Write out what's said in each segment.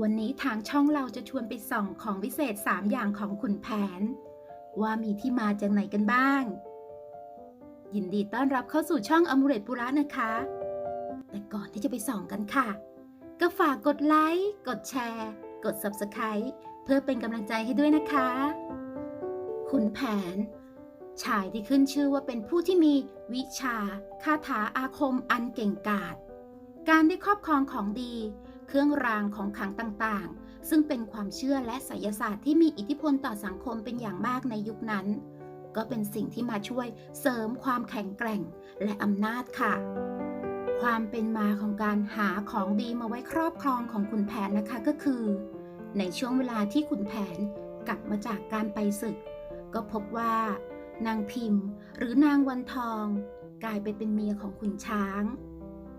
วันนี้ทางช่องเราจะชวนไปส่องของวิเศษ 3 อย่างของขุนแผน ว่ามีที่มาจากไหนกันบ้าง ยินดีต้อนรับเข้าสู่ช่องอมูเรตปุระนะคะ แต่ก่อนที่จะไปส่องกันค่ะ ก็ฝากกดไลค์กดแชร์ กด Subscribe เพื่อเป็นกำลังใจให้ด้วยนะคะ ขุนแผน ชายที่ขึ้นชื่อว่าเป็นผู้ที่มีวิชาคาถาอาคมอันเก่งกาจการได้ครอบครองของดี เครื่องรางของขลังต่างๆ ซึ่งเป็นความเชื่อและไสยศาสตร์ที่มีอิทธิพลต่อสังคมเป็นอย่างมากในยุคนั้น ก็เป็นสิ่งที่มาช่วยเสริมความแข็งแกร่งและอำนาจค่ะ ความเป็นมาของการหาของดีมาไว้ครอบครองของขุนแผนนะคะก็คือ ในช่วงเวลาที่ขุนแผนกลับมาจากการไปศึก ก็พบว่านางพิมพ์ หรือนางวันทอง กลายไปเป็นเมียของขุนช้าง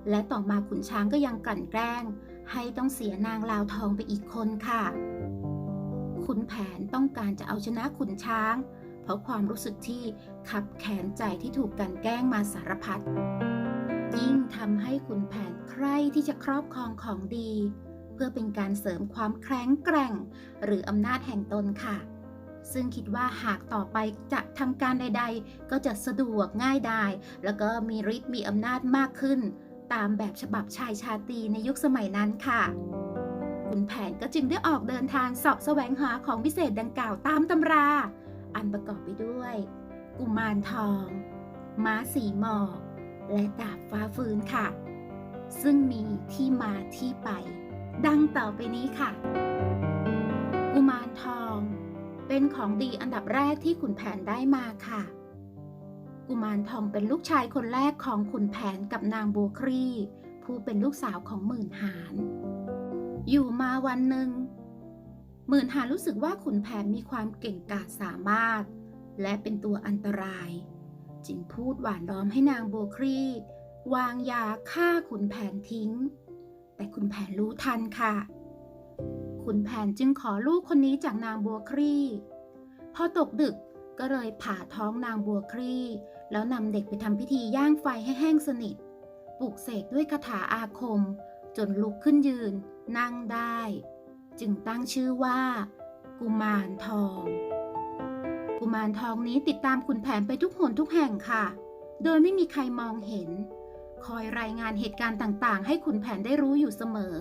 และต่อมาขุนช้างก็ยังกลั่นแกล้ง ให้ต้องเสียนางลาวทองไปอีกคนค่ะ ขุนแผนต้องการจะเอาชนะขุนช้าง เพราะความรู้สึกที่ขับแขนใจที่ถูกกันแกล้งมาสารพัด ยิ่งทำให้ขุนแผนใคร่ที่จะครอบครองของดี เพื่อเป็นการเสริมความแข็งแกร่ง หรืออำนาจแห่งตนค่ะ ซึ่งคิดว่าหากต่อไปจะทำการใด ๆ ก็จะสะดวกง่ายดาย แล้วก็มีฤทธิ์มีอำนาจมากขึ้น ตามแบบฉบับชายชาตรีในยุคสมัยนั้นค่ะ ขุนแผนก็จึงได้ออกเดินทางสาะแสวงหาของวิเศษดังกล่าวตามตำรา อันประกอบไปด้วย กุมารทอง ม้าสีหมอก และดาบฟ้าฟืนค่ะ ซึ่งมีที่มาที่ไป ดังต่อไปนี้ค่ะ กุมารทอง เป็นของดีอันดับแรกที่ขุนแผนได้มาค่ะ กุมารทองเป็นลูกชายคนแรกของขุนแผนกับนางบัวครีผู้เป็นลูกสาวของหมื่นหาน อยู่มาวันหนึ่ง หมื่นหานรู้สึกว่าขุนแผนมีความเก่งกาจสามารถ และเป็นตัวอันตราย จึงพูดหวานล้อมให้นางบัวครีวางยาฆ่าขุนแผนทิ้ง แต่ขุนแผนรู้ทันค่ะ ขุนแผนจึงขอลูกคนนี้จากนางบัวครีพอตกดึกก็เลยผ่าท้องนางบัวครี แล้วนำเด็กไปทำพิธีย่างไฟให้แห้งสนิท ปลุกเสกด้วยคาถาอาคม จนลุกขึ้นยืน นั่งได้ จึงตั้งชื่อว่า กุมารทอง กุมารทองนี้ติดตามขุนแผนไปทุกหนทุกแห่งค่ะ โดยไม่มีใครมองเห็น คอยรายงานเหตุการณ์ต่างๆ ให้ขุนแผนได้รู้อยู่เสมอ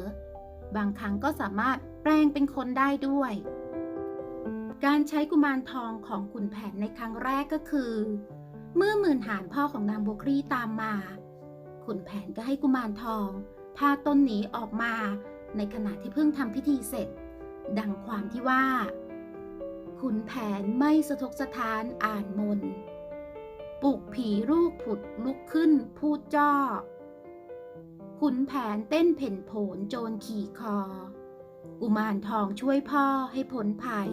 บางครั้งก็สามารถแปลงเป็นคนได้ด้วยการใช้กุมารทองของขุนแผนในครั้งแรกก็คือ เมื่อหมื่นหานพ่อของนางโบครีตามมา ขุนแผนก็ให้กุมารทอง พาตนหนีออกมาในขณะที่เพิ่งทำพิธีเสร็จ ดังความที่ว่า ขุนแผนไม่สะทกสะท้านอ่านมนปลุกผีลูกผุดลุกขึ้นพูดจ้อ ขุนแผนเต้นเพ่นโผนโจรขี่คอ กุมารทองช่วยพ่อให้พ้นภัย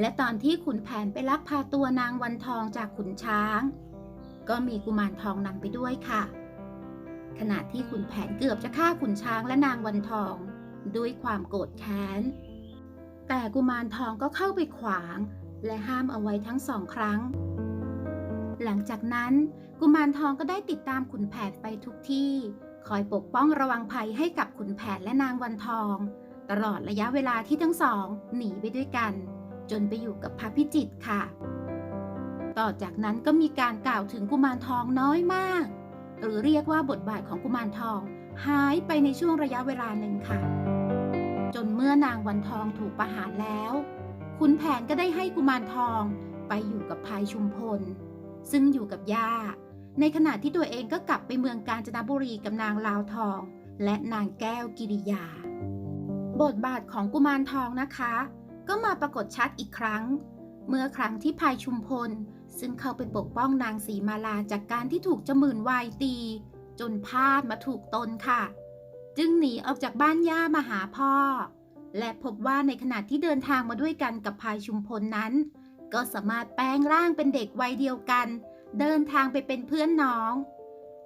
และตอนที่ขุนแผนไปลักพาตัวนางวันทองจากขุนช้าง ก็มีกุมารทองนำไปด้วยค่ะ ขณะที่ขุนแผนเกือบจะฆ่าขุนช้างและนางวันทอง ด้วยความโกรธแค้น แต่กุมารทองก็เข้าไปขวาง และห้ามเอาไว้ทั้งสองครั้ง หลังจากนั้น กุมารทองก็ได้ติดตามขุนแผนไปทุกที่ คอยปกป้องระวังภัยให้กับขุนแผนและนางวันทอง ตลอดระยะเวลาที่ทั้งสอง หนีไปด้วยกัน จนไปอยู่กับพระพิจิตค่ะ ต่อจากนั้นก็มีการกล่าวถึงกุมารทองน้อยมาก หรือเรียกว่าบทบาทของกุมารทองหายไปในช่วงระยะเวลาหนึ่งค่ะ จนเมื่อนางวันทองถูกประหารแล้วขุนแผนก็ได้ให้กุมารทองไปอยู่กับพายชุมพล ซึ่งอยู่กับย่า ในขณะที่ตัวเองก็กลับไปเมืองกาญจนบุรีกับนางลาวทอง และนางแก้วกิริยา บทบาทของกุมารทองนะคะ ก็มาปรากฏชัดอีกครั้ง เมื่อครั้งที่พายชุมพล ซึ่งเข้าไปปกป้องนางสีมาลาจากการที่ถูกจมื่นวายตี จนพลาดมาถูกตนค่ะ จึงหนีออกจากบ้านย่ามาหาพ่อ และพบว่าในขณะที่เดินทางมาด้วยกันกับพายชุมพลนั้น ก็สามารถแปลงร่างเป็นเด็กวัยเดียวกัน เดินทางไปเป็นเพื่อนน้อง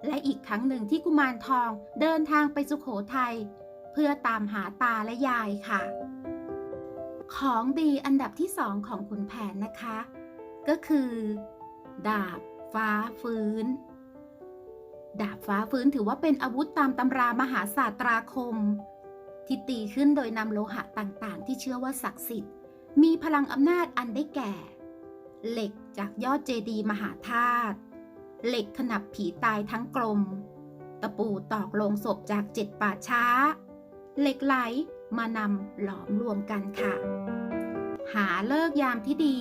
และอีกครั้งหนึ่งที่กุมารทองเดินทางไปสุขโขทัยเพื่อตามหาตาและยายค่ะ ของดีอันดับที่สองของขุนแผนนะคะ ก็คือ ดาบฟ้าฟื้น ดาบฟ้าฟื้นถือว่าเป็นอาวุธตามตำรามหาศาสตราคม ที่ตีขึ้นโดยนำโลหะต่างๆ ที่เชื่อว่าศักดิ์สิทธิ์ มีพลังอำนาจอันได้แก่ เหล็กจากยอดเจดีมหาธาตุเหล็กขนับผีตายทั้งกลม ตะปูตอกลงศพจากเจ็ดป่าช้า เหล็กไหล มานำหลอมรวมกันค่ะ หาเลิกยามที่ดี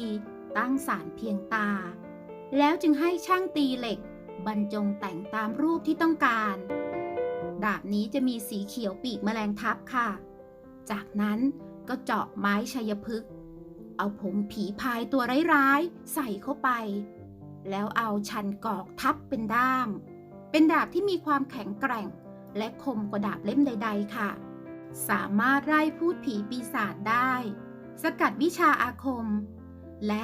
ตั้งสารเพียงตา แล้วจึงให้ช่างตีเหล็ก บรรจงแต่งตามรูปที่ต้องการ ดาบนี้จะมีสีเขียวปีกแมลงทับค่ะ จากนั้นก็เจาะไม้ชัยพฤกษ์เอาผมผีพายตัวร้ายๆใส่เข้าไป แล้วเอาชันกอกทับเป็นด้าม เป็นดาบที่มีความแข็งแกร่ง และคมกว่าดาบเล่มใด ๆ ค่ะ สามารถไล่พูดผีปีศาจได้ สกัดวิชาอาคม และ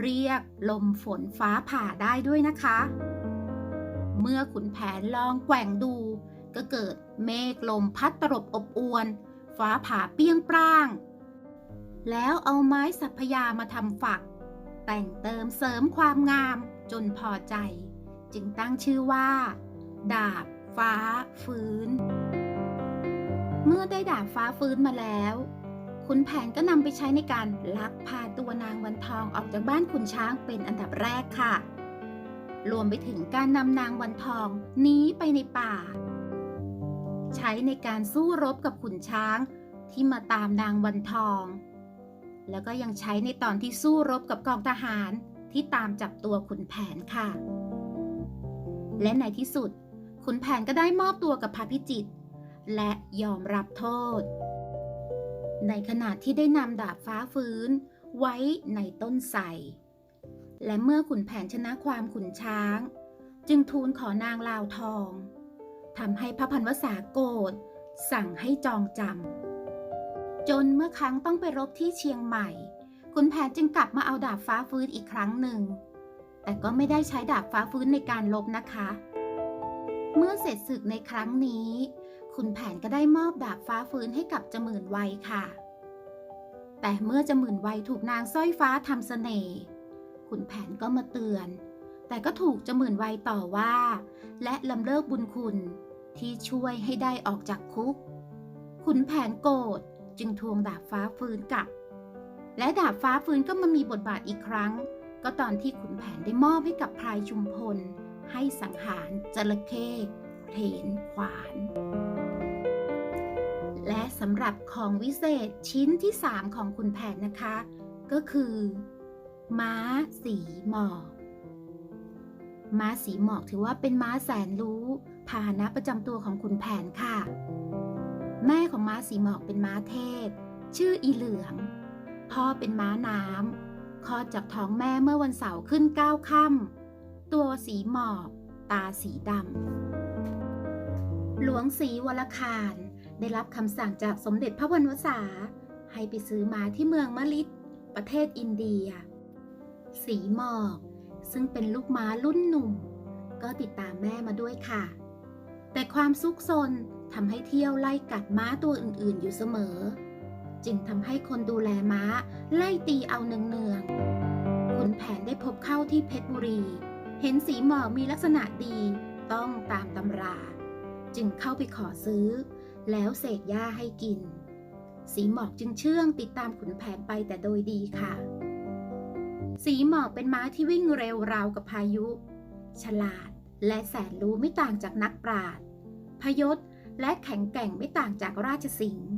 เรียกลมฝนฟ้าผ่าได้ด้วยนะคะ เมื่อขุนแผนลองแกว่งดู ก็เกิดเมฆลมพัดตรบอบอวน ฟ้าผ่าเปี้ยงปร้าง แล้วเอาไม้สัพยามาทำฝัก แต่งเติมเสริมความงามจนพอใจ จึงตั้งชื่อว่า ดาบฟ้าฟื้น เมื่อได้ดาบฟ้าฟื้นมาแล้วขุนแผนก็นำไปใช้ในการลักพาตัวนางวันทองออกจากบ้านขุนช้างเป็นอันดับแรกค่ะ รวมไปถึงการนำนางวันทองหนีไปในป่า ใช้ในการสู้รบกับขุนช้างที่มาตามนางวันทอง แล้วก็ยังใช้ในตอนที่สู้รบกับกองทหารที่ตามจับตัวขุนแผนค่ะ และในที่สุดขุนแผนก็ได้มอบตัวกับพระพิจิตร และยอมรับโทษ ในขณะที่ได้นำดาบฟ้าฟื้นไว้ในต้นไทรและเมื่อขุนแผนชนะความขุนช้าง จึงทูลขอนางลาวทองทำให้พระพันวษาโกรธสั่งให้จองจำจนเมื่อครั้งต้องไปรบที่เชียงใหม่ขุนแผนจึงกลับมาเอาดาบฟ้าฟื้นอีกครั้งหนึ่ง แต่ก็ไม่ได้ใช้ดาบฟ้าฟื้นในการลบนะคะ เมื่อเสร็จศึกในครั้งนี้ ขุนแผนก็ได้มอบดาบฟ้าฟื้นให้กับจมื่นไวยค่ะ แต่เมื่อจมื่นไวยถูกนางสร้อยฟ้าทำเสน่ห์ขุนแผนก็มาเตือน แต่ก็ถูกจมื่นไวยต่อว่า และลำเลิกบุญคุณที่ช่วยให้ได้ออกจากคุก ขุนแผนโกรธจึงทวงดาบฟ้าฟื้นกลับ และดาบฟ้าฟื้นก็มามีบทบาทอีกครั้ง ก็ตอนที่ขุนแผนได้มอบให้กับพลายชุมพล ให้สังหารจระเข้ เถนขวาน และสำหรับของวิเศษชิ้นที่ 3 ของขุนแผนนะคะ ก็คือ ม้าสีหมอกม้าสีหมอกถือว่าเป็นม้าแสนรู้พาหนะประจำตัวของขุนแผนค่ะ แม่ของม้าสีหมอกเป็นม้าเทศชื่ออีเหลือง พ่อเป็นม้าน้ำคลอดจากท้องแม่เมื่อวันเสาร์ขึ้นเก้าค่ำตัวสีหมอก ตาสีดำ หลวงศรีวรคาร ได้รับคำสั่งจากสมเด็จพระวรรณวษา ให้ไปซื้อม้าที่เมืองมะลิดประเทศอินเดีย สีหมอก ซึ่งเป็นลูกม้ารุ่นหนุ่ม ก็ติดตามแม่มาด้วยค่ะ แต่ความซุกซนทำให้เที่ยวไล่กัดม้าตัวอื่นๆ อยู่เสมอ จึงทำให้คนดูแลม้าไล่ตีเอาเนืองๆขุนแผนได้พบเข้าที่เพชรบุรี เห็นสีหมอกมีลักษณะดีต้องตามตำรา จึงเข้าไปขอซื้อ แล้วเสกหญ้าให้กิน สีหมอกจึงเชื่องติดตามขุนแผนไปแต่โดยดีค่ะ สีหมอกเป็นม้าที่วิ่งเร็วราวกับพายุ ฉลาดและแสนรู้ไม่ต่างจากนักปราชญ์พยศและแข็งแกร่งไม่ต่างจากราชสิงห์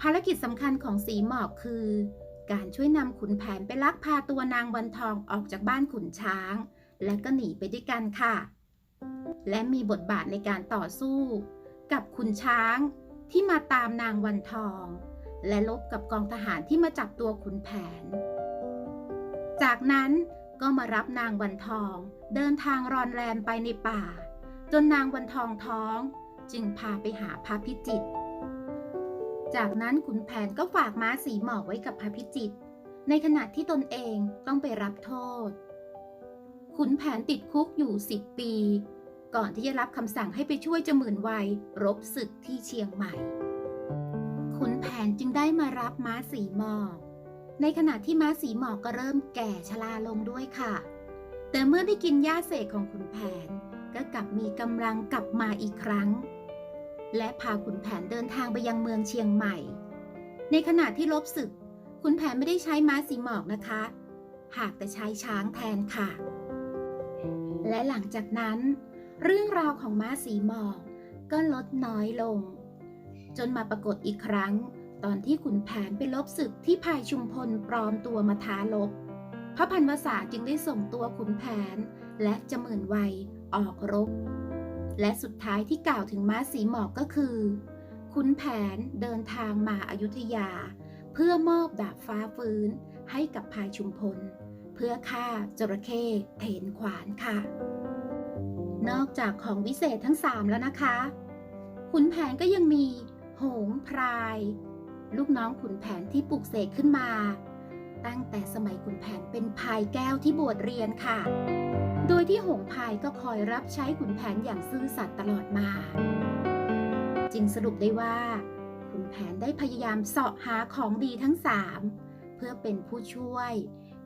ภารกิจสำคัญของสีหมอกคือ การช่วยนำขุนแผนไปลักพาตัวนางวันทองออกจากบ้านขุนช้าง และก็หนีไปด้วยกันค่ะ และมีบทบาทในการต่อสู้ กับขุนช้างที่มาตามนางวันทอง และลบกับกองทหารที่มาจับตัวขุนแผน จากนั้นก็มารับนางวันทอง เดินทางรอนแรมไปในป่า จนนางวันทองท้อง จึงพาไปหาพระพิจิตรจากนั้นขุนแผนก็ฝากม้าสีหมอกไว้กับพระพิจิตรในขณะที่ตนเองต้องไปรับโทษ ขุนแผนติดคุกอยู่สิบปี ก่อนที่จะรับคำสั่งให้ไปช่วยจมื่นวัยรบศึกที่เชียงใหม่ ขุนแผนจึงได้มารับม้าสีหมอก ในขณะที่ม้าสีหมอกก็เริ่มแก่ชราลงด้วยค่ะ แต่เมื่อได้กินหญ้าเสกของขุนแผน ก็กลับมีกำลังกลับมาอีกครั้ง และพาขุนแผนเดินทางไปยังเมืองเชียงใหม่ ในขณะที่ลบศึกขุนแผนไม่ได้ใช้ม้าสีหมอกนะคะ หากแต่ใช้ช้างแทนค่ะ และหลังจากนั้น เรื่องราวของม้าสีหมอกก็ลดน้อยลง จนมาปรากฏอีกครั้ง ตอนที่ขุนแผนไปลบศึกที่พายชุมพลปลอมตัวมาท้าลบ พระพันวษาจึงได้ส่งตัวขุนแผนและจมื่นวัยออกรบ และสุดท้ายที่กล่าวถึงม้าสีหมอกก็คือขุนแผนเดินทางมาอายุทยา เพื่อมอบดาบฟ้าฟื้นให้กับพายชุมพล เพื่อฆ่าจระเข้เถนขวานค่ะ นอกจากของวิเศษทั้งสามแล้วนะคะ ขุนแผนก็ยังมี โหงพราย ลูกน้องขุนแผนที่ปลูกเสกขึ้นมา ตั้งแต่สมัยขุนแผนเป็นพายแก้วที่บวชเรียนค่ะ โดยที่หงพายก็คอยรับใช้ขุนแผนอย่างซื่อสัตย์ตลอดมา จึงสรุปได้ว่า ขุนแผนได้พยายามเสาะหาของดีทั้งสามเพื่อเป็นผู้ช่วย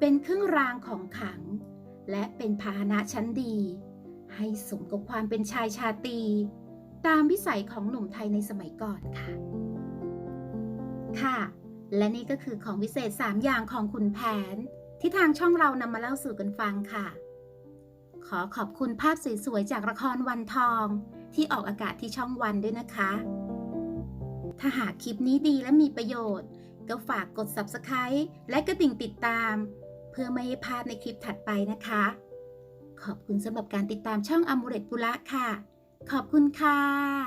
เป็นเครื่องรางของขลัง และเป็นพาหนะชั้นดี ให้สมกับความเป็นชายชาตรีตามวิสัยของหนุ่มไทยในสมัยก่อนค่ะ ค่ะ และนี่ก็คือของวิเศษ 3 อย่างของขุนแผน ที่ทางช่องเรานำมาเล่าสู่กันฟังค่ะ ขอขอบคุณภาพสวยๆจากละครวันทอง ที่ออกอากาศที่ช่องวันด้วยนะคะ ถ้าหากคลิปนี้ดีและมีประโยชน์ ก็ฝากกด Subscribe และกระดิ่งติดตาม เพื่อไม่ให้พลาดในคลิปถัดไปนะคะ ขอบคุณสำหรับการติดตามช่องอมูเรตปุระค่ะ ขอบคุณค่ะ